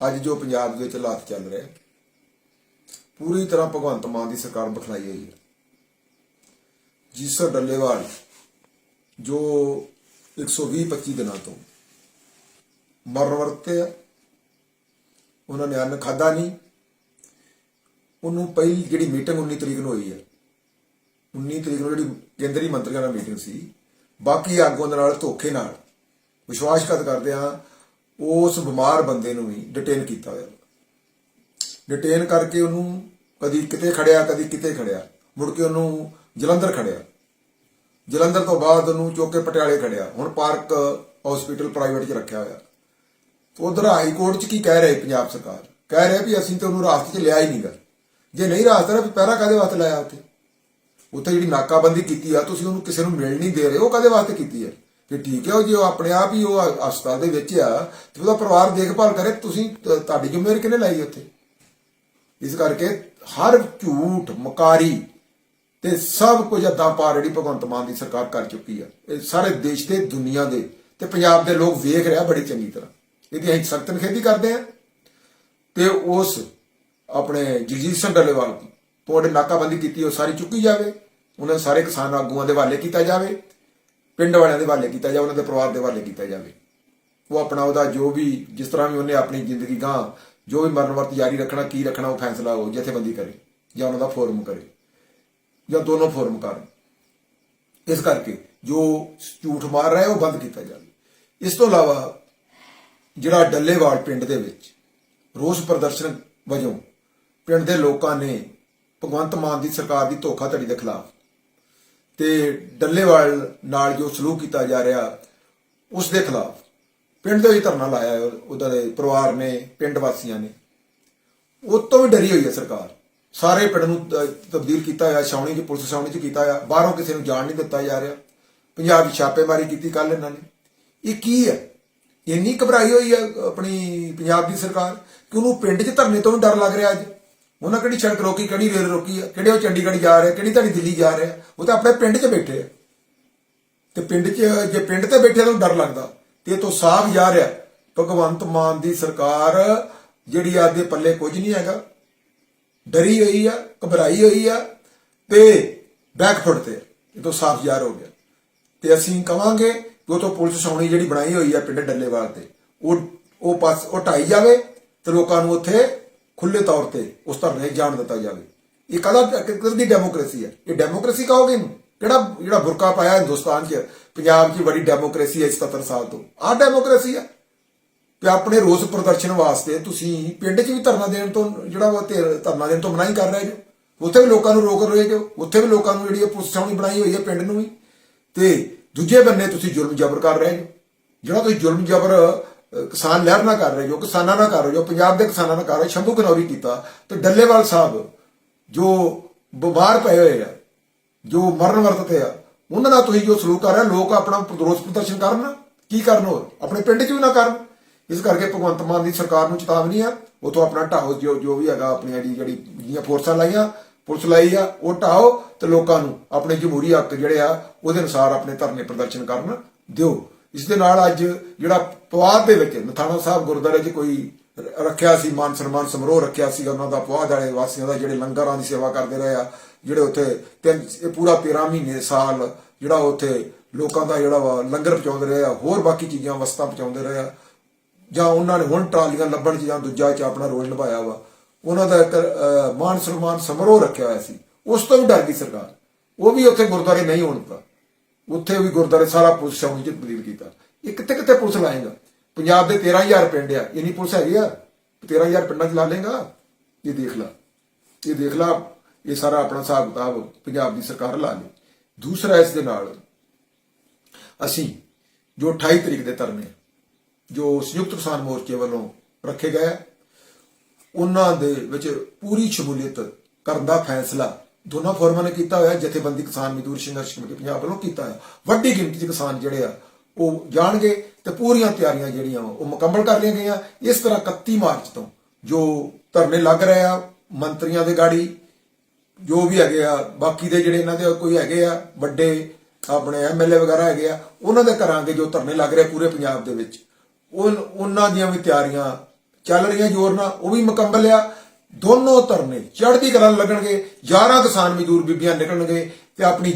ਅੱਜ ਜੋ ਪੰਜਾਬ ਦੇ ਵਿੱਚ ਹਾਲਾਤ ਚੱਲ ਰਿਹਾ ਪੂਰੀ ਤਰ੍ਹਾਂ ਭਗਵੰਤ ਮਾਨ ਦੀ ਸਰਕਾਰ ਬਖਲਾਈ ਹੋਈ ਹੈ ਜੀਸਰ ਡੱਲੇਵਾਲ, ਜੋ 120 25 ਦਿਨਾਂ ਤੋਂ ਮਰਨ ਵਰਤੇ ਆ, ਉਹਨਾਂ ਨੇ ਅੰਨ ਖਾਦਾ ਨਹੀਂ। ਉਹਨੂੰ ਪਹਿਲੀ ਜਿਹੜੀ ਮੀਟਿੰਗ 19 ਤਰੀਕ ਨੂੰ ਹੋਈ ਹੈ 19 ਤਰੀਕ ਨੂੰ ਜਿਹੜੀ ਕੇਂਦਰੀ ਮੰਤਰੀਆਂ ਨਾਲ ਮੀਟਿੰਗ ਸੀ, ਬਾਕੀ ਆਗੂਆਂ ਦੇ ਨਾਲ ਧੋਖੇ ਨਾਲ ਵਿਸ਼ਵਾਸਘਾਤ ਕਰਦੇ ਆ ਉਸ ਬਿਮਾਰ ਬੰਦੇ ਨੂੰ ਵੀ ਡਿਟੇਨ ਕੀਤਾ ਹੋਇਆ। ਡਿਟੇਨ ਕਰਕੇ ਉਹਨੂੰ ਕਦੀ ਕਿਤੇ ਖੜਿਆ, ਕਦੀ ਕਿਤੇ ਖੜਿਆ। ਮੁੜ ਕੇ ਉਹਨੂੰ ਜਲੰਧਰ ਖੜਿਆ। ਜਲੰਧਰ ਤੋਂ ਬਾਅਦ ਉਹਨੂੰ ਚੁੱਕ ਕੇ ਪਟਿਆਲੇ ਖੜਿਆ। ਹੁਣ ਪਾਰਕ ਹਸਪੀਟਲ ਪ੍ਰਾਈਵੇਟ 'ਚ ਰੱਖਿਆ ਹੋਇਆ। ਉਧਰ ਹਾਈ ਕੋਰਟ 'ਚ ਕੀ ਕਹਿ ਰਹੇ ਪੰਜਾਬ ਸਰਕਾਰ? ਕਹਿ ਰਿਹਾ ਵੀ ਅਸੀਂ ਤਾਂ ਉਹਨੂੰ ਰਾਸਤੇ 'ਚ ਲਿਆ ਹੀ ਨਹੀਂਗਾ ਜੇ ਨਹੀਂ ਰਾਸਤੇ ਦਾ ਪਹਿਰਾ ਕਾਦੇ ਵਾਸਤੇ ਲਾਇਆ ਉੱਥੇ? ਉੱਥੇ ਜਿਹੜੀ ਨਾਕਾਬੰਦੀ ਕੀਤੀ ਆ, ਤੁਸੀਂ ਉਹਨੂੰ ਕਿਸੇ ਨੂੰ ਮਿਲ ਨਹੀਂ ਦੇ ਰਹੇ, ਉਹ ਕਾਦੇ ਵਾਸਤੇ ਕੀਤੀ ਹੈ ਕਿ ਠੀਕ ਹੈ, ਉਹ ਜੇ ਉਹ ਆਪਣੇ ਆਪ ਹੀ ਉਹ ਹਸਪਤਾਲ ਦੇ ਵਿੱਚ ਆ, ਤੇ ਉਹਦਾ ਪਰਿਵਾਰ ਦੇਖਭਾਲ ਕਰੇ, ਤੁਸੀਂ ਤ- ਤੁਹਾਡੀ ਜ਼ਿੰਮੇਵਾਰੀ ਕਿਹਨੇ ਲਾਈ ਉੱਥੇ? ਇਸ ਕਰਕੇ ਹਰ ਝੂਠ, ਮਕਾਰੀ ਤੇ ਸਭ ਕੁਝ ਅੱਦਾਂ ਪਾ ਜਿਹੜੀ ਭਗਵੰਤ ਮਾਨ ਦੀ ਸਰਕਾਰ ਕਰ ਚੁੱਕੀ ਆ। ਇਹ ਸਾਰੇ ਦੇਸ਼ ਦੇ, ਦੁਨੀਆ ਦੇ ਤੇ ਪੰਜਾਬ ਦੇ ਲੋਕ ਵੇਖ ਰਿਹਾ ਬੜੀ ਚੰਗੀ ਤਰ੍ਹਾਂ। ਇਹਦੀ ਅਸੀਂ ਸਖਤ ਨਿਖੇਧੀ ਕਰਦੇ ਆ। ਤੇ ਉਸ ਆਪਣੇ ਜਗਜੀਤ ਸਿੰਘ ਡੱਲੇਵਾਲ ਦੀ ਤੁਹਾਡੇ ਨਾਕਾਬੰਦੀ ਕੀਤੀ, ਉਹ ਸਾਰੀ ਚੁੱਕੀ ਜਾਵੇ। ਉਹਨਾਂ ਸਾਰੇ ਕਿਸਾਨ ਆਗੂਆਂ ਦੇ ਹਵਾਲੇ ਕੀਤਾ ਜਾਵੇ। ਪਿੰਡ ਵਾਲਿਆਂ ਦੇ ਹਵਾਲੇ ਕੀਤਾ ਜਾਵੇ, ਉਹਨਾਂ ਦੇ ਪਰਿਵਾਰ ਦੇ ਹਵਾਲੇ ਕੀਤਾ ਜਾਵੇ। ਉਹ ਆਪਣਾ ਉਹਦਾ ਜੋ ਵੀ, ਜਿਸ ਤਰ੍ਹਾਂ ਵੀ ਉਹਨੇ ਆਪਣੀ ਜ਼ਿੰਦਗੀ ਗਾਂ ਜੋ ਵੀ ਮਰਨ ਵਰਤ ਜਾਰੀ ਰੱਖਣਾ, ਕੀ ਰੱਖਣਾ, ਉਹ ਫੈਸਲਾ ਉਹ ਜਥੇਬੰਦੀ ਕਰੇ, ਜਾਂ ਉਹਨਾਂ ਦਾ ਫੋਰਮ ਕਰੇ, ਜਾਂ ਦੋਨੋਂ ਫੋਰਮ ਕਰਨ ਇਸ ਕਰਕੇ ਜੋ ਝੂਠ ਮਾਰ ਰਿਹਾ ਉਹ ਬੰਦ ਕੀਤਾ ਜਾਵੇ। ਇਸ ਤੋਂ ਇਲਾਵਾ ਜਿਹੜਾ ਡੱਲੇਵਾਲ ਪਿੰਡ ਦੇ ਵਿੱਚ ਰੋਸ ਪ੍ਰਦਰਸ਼ਨ ਵਜੋਂ ਪਿੰਡ ਦੇ ਲੋਕਾਂ ਨੇ ਭਗਵੰਤ ਮਾਨ ਦੀ ਸਰਕਾਰ ਦੀ ਧੋਖਾਧੜੀ ਦੇ ਖਿਲਾਫ ਤੇ ਡੱਲੇਵਾਲ ਨਾਲ ਜੋ ਸਲੂਕ ਕੀਤਾ ਜਾ ਰਿਹਾ, ਉਸ ਦੇ ਖਿਲਾਫ ਪਿੰਡ ਦੇ ਹੀ ਧਰਨਾ ਲਾਇਆ ਹੈ, ਉਹਦਾ ਦੇ ਪਰਿਵਾਰ ਨੇ, ਪਿੰਡ ਵਾਸੀਆਂ ਨੇ। ਉਹ ਤੋਂ ਵੀ ਡਰੀ ਹੋਈ ਹੈ ਸਰਕਾਰ। ਸਾਰੇ ਪਿੰਡ ਨੂੰ ਤਬਦੀਲ ਕੀਤਾ ਹੋਇਆ, ਛਾਉਣੀ ਚ, ਪੁਲਿਸ ਛਾਉਣੀ ਚ ਕੀਤਾ ਹੋਇਆ, ਬਾਹਰੋਂ ਕਿਸੇ ਨੂੰ ਜਾਣ ਨਹੀਂ ਦਿੱਤਾ ਜਾ ਰਿਹਾ। ਪੰਜਾਬ 'ਚ ਛਾਪੇਮਾਰੀ ਕੀਤੀ ਕੱਲ ਇਹਨਾਂ ਨੇ। ਇਹ ਕੀ ਹੈ? ਇੰਨੀ ਘਬਰਾਈ ਹੋਈ ਹੈ ਆਪਣੀ ਪੰਜਾਬ ਦੀ ਸਰਕਾਰ ਕਿ ਉਹਨੂੰ ਪਿੰਡ 'ਚ ਧਰਨੇ ਤੋਂ ਵੀ ਡਰ ਲੱਗ ਰਿਹਾ ਅੱਜ। ਉਹਨਾਂ ਕਿਹੜੀ ਸੜਕ ਰੋਕੀ, ਕਿਹੜੀ ਰੇਲ ਰੋਕੀ ਹੈ ਕਿਹੜੇ ਉਹ ਚੰਡੀਗੜ੍ਹ ਜਾ ਰਹੇ, ਕਿਹੜੀ ਤੁਹਾਡੀ ਦਿੱਲੀ ਜਾ ਰਿਹਾ? ਉਹ ਤਾਂ ਆਪਣੇ ਪਿੰਡ 'ਚ ਬੈਠੇ ਆ। ਤੇ ਪਿੰਡ 'ਚ, ਜੇ ਪਿੰਡ ਤੇ ਬੈਠੇ ਤਾਂ ਡਰ ਲੱਗਦਾ। ਤੇ ਇਹ ਤੋਂ ਸਾਫ਼ ਜਾ ਰਿਹਾ। ਭਗਵੰਤ ਮਾਨ ਦੀ ਸਰਕਾਰ ਜਿਹੜੀ ਆਦੇ ਪੱਲੇ ਕੁਝ ਨਹੀਂ ਹੈਗਾ। ਡਰੀ ਹੋਈ ਆ, ਘਬਰਾਈ ਹੋਈ ਆ ਤੇ ਬੈਕਫੁੱਟ ਤੇ ਇਹ ਤੋਂ ਸਾਫ਼ ਜ਼ਾਹਰ ਹੋ ਗਿਆ। ਤੇ ਅਸੀਂ ਕਵਾਂਗੇ ਕਿ ਉਹ ਤੋਂ ਪੁਲਿਸ ਛਾਉਣੀ ਜਿਹੜੀ ਬਣਾਈ ਹੋਈ ਆ ਪਿੰਡ ਡੱਲੇਵਾਲ ਤੇ, ਉਹ ਉਹ ਪਾਸ, ਉਹ ਢਾਈ ਜਾਵੇ ਤੇ ਲੋਕਾਂ ਨੂੰ ਉੱਥੇ ਖੁੱਲੇ ਤੌਰ ਤੇ ਉਸ ਧਰਨੇ 'ਚ ਜਾਣ ਦਿੱਤਾ ਜਾਵੇ। ਇਹ ਕਦਾ ਕਿਸ ਦੀ ਡੈਮੋਕ੍ਰੇਸੀ ਹੈ? ਇਹ ਡੈਮੋਕ੍ਰੇਸੀ ਕਹੋਗੇ ਇਹਨੂੰ? ਕਿਹੜਾ, ਜਿਹੜਾ ਬੁਰਕਾ ਪਾਇਆ ਹਿੰਦੁਸਤਾਨ 'ਚ, ਪੰਜਾਬ 'ਚ ਬੜੀ ਡੈਮੋਕ੍ਰੇਸੀ ਹੈ 77 ਸਾਲ ਤੋਂ। ਆਹ ਡੈਮੋਕ੍ਰੇਸੀ ਹੈ। ਕਿ ਆਪਣੇ ਰੋਸ ਪ੍ਰਦਰਸ਼ਨ ਵਾਸਤੇ ਤੁਸੀਂ ਪਿੰਡ 'ਚ ਵੀ ਧਰਨਾ ਦੇਣ ਤੋਂ, ਜਿਹੜਾ ਵਾ ਤੇ ਧਰਨਾ ਦੇਣ ਤੋਂ ਮਨਾਹੀ ਕਰ ਰਹੇ ਜੋ। ਉੱਥੇ ਵੀ ਲੋਕਾਂ ਨੂੰ ਰੋਕ ਰਹੇ ਜੋ। ਉੱਥੇ ਵੀ ਲੋਕਾਂ ਨੂੰ ਜਿਹੜੀ ਇਹ ਪੁਲਿਸ ਛਾਉਣੀ ਬਣਾਈ ਹੋਈ ਹੈ ਪਿੰਡ ਨੂੰ ਵੀ। ਤੇ ਦੂਜੇ ਬੰਨੇ ਤੁਸੀਂ ਜ਼ੁਲਮ ਜ਼ਬਰ ਕਰ ਰਹੇ ਜੋ। ਜਿਹੜਾ ਤੁਸੀਂ ਜ਼ੁਲਮ ਜ਼ਬਰ ਕਿਸਾਨ ਲਹਿਰ ਨਾਲ ਕਰ ਰਹੇ ਜੋ ਕਿਸਾਨਾਂ ਨਾਲ ਕਰ ਰਹੇ ਜੋ ਪੰਜਾਬ ਦੇ ਕਿਸਾਨਾਂ ਨਾਲ ਕਰ ਰਹੇ ਹੋ ਸ਼ੰਭੂ ਘਨੌਰੀ ਕੀਤਾ ਤੇ ਡੱਲੇਵਾਲ ਸਾਹਿਬ ਜੋ ਬਿਮਾਰ ਪਏ ਹੋਏ ਆ ਜੋ ਮਰਨ ਵਰਤ ਤੇ ਆ ਉਹਨਾਂ ਨਾਲ ਤੁਸੀਂ ਜੋ ਸਲੂਕ ਕਰ ਰਹੇ ਹੋ, ਲੋਕ ਆਪਣਾ ਰੋਸ ਪ੍ਰਦਰਸ਼ਨ ਕਰਨ ਕੀ ਕਰਨ ਹੋਰ? ਆਪਣੇ ਪਿੰਡ 'ਚ ਵੀ ਨਾ ਕਰਨ। ਇਸ ਕਰਕੇ ਭਗਵੰਤ ਮਾਨ ਦੀ ਸਰਕਾਰ ਨੂੰ ਚੇਤਾਵਨੀ ਆ ਉਹ ਤੋਂ ਆਪਣਾ ਢਾਹੋ ਜੋ ਜੋ ਵੀ ਹੈਗਾ ਆਪਣੀਆਂ ਜਿਹੜੀ ਜਿਹੜੀਆਂ ਫੋਰਸਾਂ ਲਾਈਆਂ ਪੁਲਿਸ ਲਾਈ ਆ ਉਹ ਢਾਹੋ ਤੇ ਲੋਕਾਂ ਨੂੰ ਆਪਣੇ ਜਮਹੂਰੀ ਹੱਕ ਜਿਹੜੇ ਆ ਉਹਦੇ ਅਨੁਸਾਰ ਆਪਣੇ ਧਰਨੇ ਪ੍ਰਦਰਸ਼ਨ ਕਰਨ ਦਿਓ। ਇਸ ਦੇ ਨਾਲ ਅੱਜ ਜਿਹੜਾ ਪਵਾਦ ਦੇ ਵਿੱਚ ਨਥਾਣਾ ਸਾਹਿਬ ਗੁਰਦੁਆਰੇ 'ਚ ਕੋਈ ਰ- ਰੱਖਿਆ ਸੀ, ਮਾਨ ਸਨਮਾਨ ਸਮਾਰੋਹ ਰੱਖਿਆ ਸੀ ਉਹਨਾਂ ਦਾ ਪਵਾਦ ਵਾਲੇ ਵਾਸੀਆਂ ਦਾ, ਜਿਹੜੇ ਲੰਗਰਾਂ ਦੀ ਸੇਵਾ ਕਰਦੇ ਰਹੇ ਆ, ਜਿਹੜੇ ਉੱਥੇ ਤਿੰਨ, ਇਹ ਪੂਰਾ 13 ਮਹੀਨੇ ਸਾਲ ਜਿਹੜਾ ਉੱਥੇ ਲੋਕਾਂ ਦਾ ਜਿਹੜਾ ਵਾ ਲੰਗਰ ਪਹੁੰਚਾਉਂਦੇ ਰਹੇ ਆ, ਹੋਰ ਬਾਕੀ ਚੀਜ਼ਾਂ ਵਸਤਾਂ ਪਹੁੰਚਾਉਂਦੇ ਰਹੇ ਆ, ਜਾਂ ਉਹਨਾਂ ਨੇ ਹੁਣ ਟਰਾਲੀਆਂ ਲੱਭਣ ਚ ਜਾਂ ਦੂਜਾ ਚ ਆਪਣਾ ਰੋਲ ਨਿਭਾਇਆ ਵਾ, ਉਹਨਾਂ ਦਾ ਇੱਕ ਮਾਨ ਸਨਮਾਨ ਸਮਾਰੋਹ ਰੱਖਿਆ ਹੋਇਆ ਸੀ, ਉਸ ਤੋਂ ਵੀ ਡਰ ਗਈ ਸਰਕਾਰ, ਉਹ ਵੀ ਉੱਥੇ ਗੁਰਦੁਆਰੇ ਨਹੀਂ ਹੋਣ ਦਿੱਤਾ। ਉੱਥੇ ਵੀ ਗੁਰਦੁਆਰੇ ਸਾਰਾ ਪੁਲਿਸ ਸ਼ਾਮੀ ਚ ਤਬਦੀਲ ਕੀਤਾ। ਇਹ ਕਿੱਥੇ ਕਿੱਥੇ ਪੁਲਿਸ ਲਾਏਗਾ? ਪੰਜਾਬ ਦੇ 13000 ਪਿੰਡ ਆ। ਇੰਨੀ ਪੁਲਿਸ ਹੈਗੀ ਆ? 13000 ਪਿੰਡਾਂ ਚ ਲਾ ਲੇਗਾ ਇਹ ਦੇਖ ਲਾ। ਇਹ ਦੇਖ ਲਾ। ਇਹ ਸਾਰਾ ਆਪਣਾ ਹਿਸਾਬ ਕਿਤਾਬ ਪੰਜਾਬ ਦੀ ਸਰਕਾਰ ਲਾ ਲੇ। ਦੂਸਰਾ ਇਸ ਦੇ ਨਾਲ ਅਸੀਂ ਜੋ 28 ਤਰੀਕ ਦੇ ਧਰਨੇ, ਜੋ ਸੰਯੁਕਤ ਕਿਸਾਨ ਮੋਰਚੇ ਵੱਲੋਂ ਰੱਖੇ ਗਏ ਉਹਨਾਂ ਦੇ ਵਿੱਚ ਪੂਰੀ ਸ਼ਮੂਲੀਅਤ ਕਰਨ ਦਾ ਫੈਸਲਾ ਦੋਨਾਂ ਫੋਰਮਾਂ ਨੇ ਕੀਤਾ ਹੋਇਆ, ਜਥੇਬੰਦੀ ਕਿਸਾਨ ਮਜ਼ਦੂਰ ਸੰਘਰਸ਼ ਕਮੇਟੀ ਪੰਜਾਬ ਵੱਲੋਂ ਕੀਤਾ ਹੈ। ਵੱਡੀ ਗਿਣਤੀ 'ਚ ਕਿਸਾਨ ਜਿਹੜੇ ਆ, ਉਹ ਜਾਣਗੇ ਤੇ ਪੂਰੀਆਂ ਤਿਆਰੀਆਂ ਜਿਹੜੀਆਂ ਵਾ, ਉਹ ਮੁਕੰਮਲ ਕਰ ਲਈਆਂ ਗਈਆਂ। ਇਸ ਤਰ੍ਹਾਂ 31 ਮਾਰਚ ਤੋਂ ਜੋ ਧਰਨੇ ਲੱਗ ਰਹੇ ਆ, ਮੰਤਰੀਆਂ ਦੇ ਗਾੜੀ, ਜੋ ਵੀ ਹੈਗੇ ਆ, ਬਾਕੀ ਦੇ ਜਿਹੜੇ ਇਹਨਾਂ ਦੇ ਕੋਈ ਹੈਗੇ ਆ, ਵੱਡੇ ਆਪਣੇ ਐਮਐਲਏ ਵਗੈਰਾ ਹੈਗੇ ਆ, ਉਹਨਾਂ ਦੇ ਘਰਾਂ ਜੋ ਧਰਨੇ ਲੱਗ ਰਹੇ ਪੂਰੇ ਪੰਜਾਬ ਦੇ ਵਿੱਚ, ਉਹ ਉਹਨਾਂ ਦੀਆਂ ਵੀ ਤਿਆਰੀਆਂ ਚੱਲ ਰਹੀਆਂ ਜ਼ੋਰ ਨਾਲ, ਉਹ ਵੀ ਮੁਕੰਮਲ ਆ। ਦੋਨੋਂ ਧਰਨੇ ਚੜ੍ਹਦੀ ਕਲਾ ਲੱਗਣਗੇ 11 ਕਿਸਾਨ ਮਜ਼ਦੂਰ ਬੀਬੀਆਂ ਨਿਕਲਣਗੇ ਤੇ ਆਪਣੀ